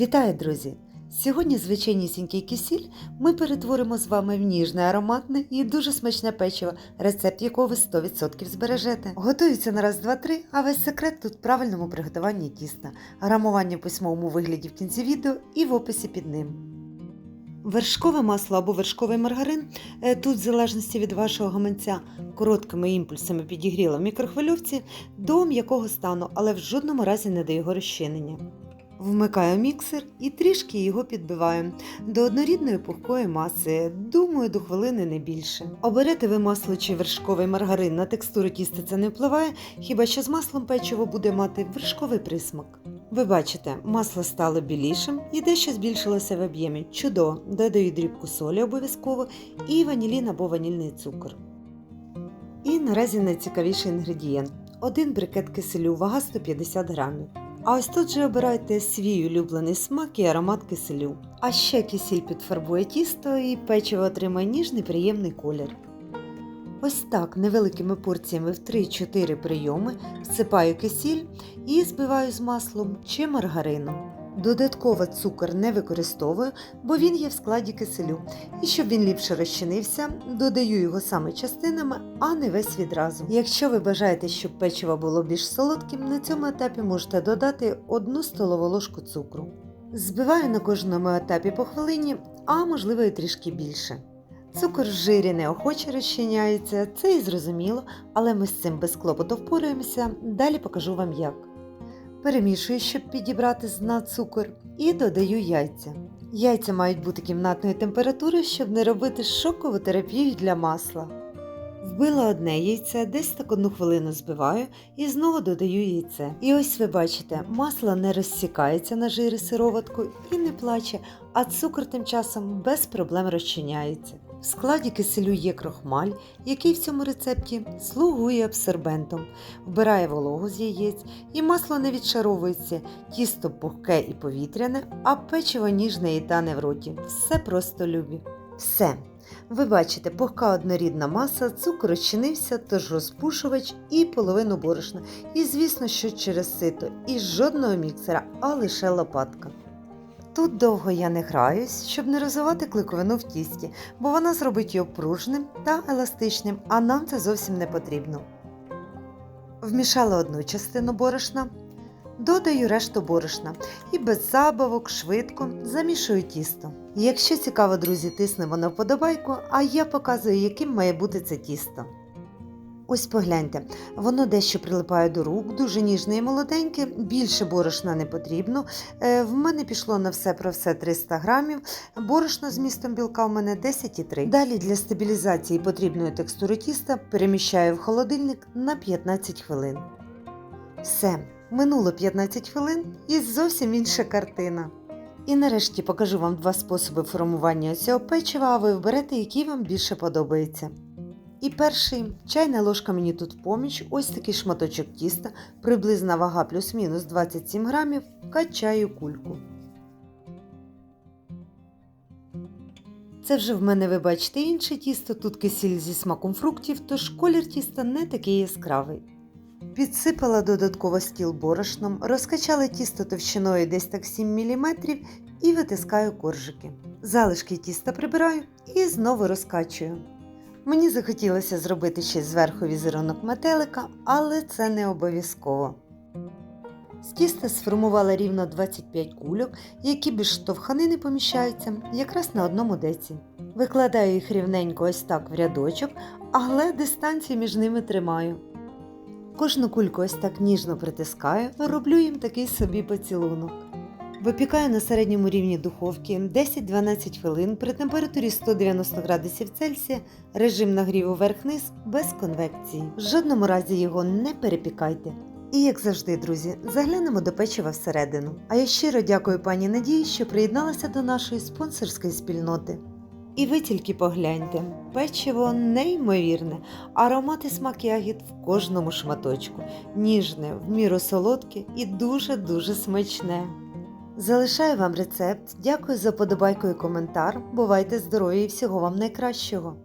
Вітаю, друзі! Сьогодні звичайнісінький кисіль ми перетворимо з вами в ніжне, ароматне і дуже смачне печиво, рецепт якого ви 100% збережете. Готується на раз, два, три, а весь секрет тут в правильному приготуванні тіста, грамування в письмовому вигляді в кінці відео і в описі під ним. Вершкове масло або вершковий маргарин е, тут, в залежності від вашого гаманця, короткими імпульсами підігріла в мікрохвильовці до м'якого стану, але в жодному разі не до його розчинення. Вмикаю міксер і трішки його підбиваю до однорідної пухкої маси, думаю, до хвилини не більше. Оберете ви масло чи вершковий маргарин на текстуру тіста це не впливає, хіба що з маслом печиво буде мати вершковий присмак. Ви бачите, масло стало білішим і дещо збільшилося в об'ємі. Чудово, додаю дрібку солі обов'язково і ванілін або ванільний цукор. І наразі найцікавіший інгредієнт: один брикет киселю, вага 150 грамів. А ось тут же обирайте свій улюблений смак і аромат киселю. А ще кисіль підфарбує тісто і печиво отримає ніжний приємний колір. Ось так невеликими порціями в 3-4 прийоми всипаю кисіль і збиваю з маслом чи маргарином. Додатково цукор не використовую, бо він є в складі киселю. І щоб він ліпше розчинився, додаю його саме частинами, а не весь відразу. Якщо ви бажаєте, щоб печиво було більш солодким, на цьому етапі можете додати 1 столову ложку цукру. Збиваю на кожному етапі по хвилині, а можливо і трішки більше. Цукор в жирі неохоче розчиняється, це і зрозуміло, але ми з цим без клопоту впораємося, далі покажу вам як. Перемішую, щоб підібрати з дна цукор, і додаю яйця. Яйця мають бути кімнатної температури, щоб не робити шокову терапію для масла. Вбила одне яйце, десь так одну хвилину збиваю і знову додаю яйце. І ось ви бачите, масло не розсікається на жири сироватку і не плаче, а цукор тим часом без проблем розчиняється. В складі киселю є крохмаль, який в цьому рецепті слугує абсорбентом, вбирає вологу з яєць, і масло не відшаровується, тісто пухке і повітряне, а печиво ніжне і тане в роті. Все просто любі. Все. Ви бачите, пухка однорідна маса, цукор розчинився, тож розпушувач і половину борошна. І звісно, що через сито, і жодного міксера, а лише лопатка. Тут довго я не граюсь, щоб не розвивати кликовину в тісті, бо вона зробить його пружним та еластичним, а нам це зовсім не потрібно. Вмішала одну частину борошна, додаю решту борошна і без забавок швидко замішую тісто. Якщо цікаво, друзі, тиснемо на вподобайку, а я показую, яким має бути це тісто. Ось погляньте, воно дещо прилипає до рук, дуже ніжне і молоденьке, більше борошна не потрібно. Е, в мене пішло на все про все 300 грамів, борошно з містом білка в мене 10,3. Далі для стабілізації потрібної текстури тіста переміщаю в холодильник на 15 хвилин. Все, минуло 15 хвилин і зовсім інша картина. І нарешті покажу вам два способи формування цього печива, а ви виберете, який вам більше подобається. І перший чайна ложка мені тут в поміч, ось такий шматочок тіста, приблизна вага плюс-мінус 27 грамів, качаю кульку. Це вже в мене, ви бачите, інше тісто, тут кисіль зі смаком фруктів, тож колір тіста не такий яскравий. Підсипала додатково стіл борошном, розкачала тісто товщиною десь так 7 мм і витискаю коржики. Залишки тіста прибираю і знову розкачую. Мені захотілося зробити ще зверху візерунок метелика, але це не обов'язково. З тіста сформувала рівно 25 кульок, які без штовханини поміщаються якраз на одному деці. Викладаю їх рівненько ось так в рядочок, але дистанцію між ними тримаю. Кожну кульку ось так ніжно притискаю, роблю їм такий собі поцілунок. Випікаю на середньому рівні духовки 10-12 хвилин при температурі 190 градусів Цельсія, режим нагріву верх-низ без конвекції. В жодному разі його не перепікайте. І як завжди, друзі, заглянемо до печива всередину. А я щиро дякую пані Надії, що приєдналася до нашої спонсорської спільноти. І ви тільки погляньте, печиво неймовірне, аромат і смак ягід в кожному шматочку, ніжне, в міру солодке і дуже-дуже смачне. Залишаю вам рецепт. Дякую за подобайку і коментар. Бувайте здорові і всього вам найкращого!